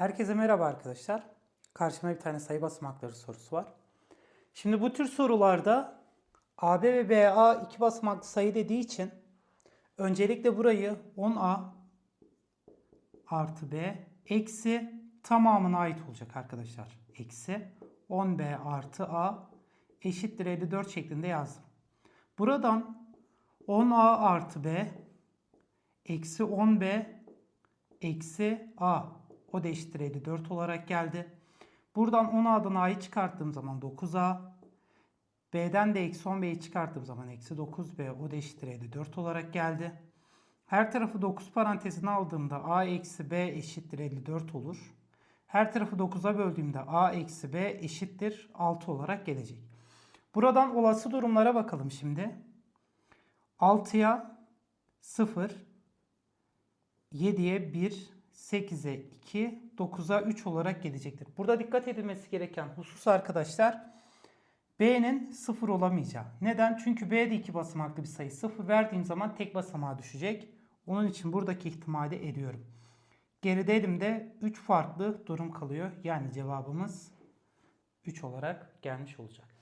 Herkese merhaba arkadaşlar. Karşımda bir tane sayı basamakları sorusu var. Şimdi bu tür sorularda AB ve BA iki basamaklı sayı dediği için öncelikle burayı 10A artı B eksi tamamına ait olacak arkadaşlar. Eksi 10B artı A eşittir 54 şeklinde yazdım. Buradan 10A artı B eksi 10B eksi A o da eşittir 54 olarak geldi. Buradan 10A'dan A'yı çıkarttığım zaman 9A. B'den de eksi 10B'yi çıkarttığım zaman eksi 9B o da eşittir 54 olarak geldi. Her tarafı 9 parantezine aldığımda A eksi B eşittir 54 olur. Her tarafı 9'a böldüğümde A eksi B eşittir 6 olarak gelecek. Buradan olası durumlara bakalım şimdi. 6'ya 0, 7'ye 1, 8'e 2, 9'a 3 olarak gelecektir. Burada dikkat edilmesi gereken husus arkadaşlar B'nin 0 olamayacağı. Neden? Çünkü B de iki basamaklı bir sayı. 0 verdiğim zaman tek basamağa düşecek. Onun için buradaki ihtimali ediyorum. Geride elimde 3 farklı durum kalıyor. Yani cevabımız 3 olarak gelmiş olacak.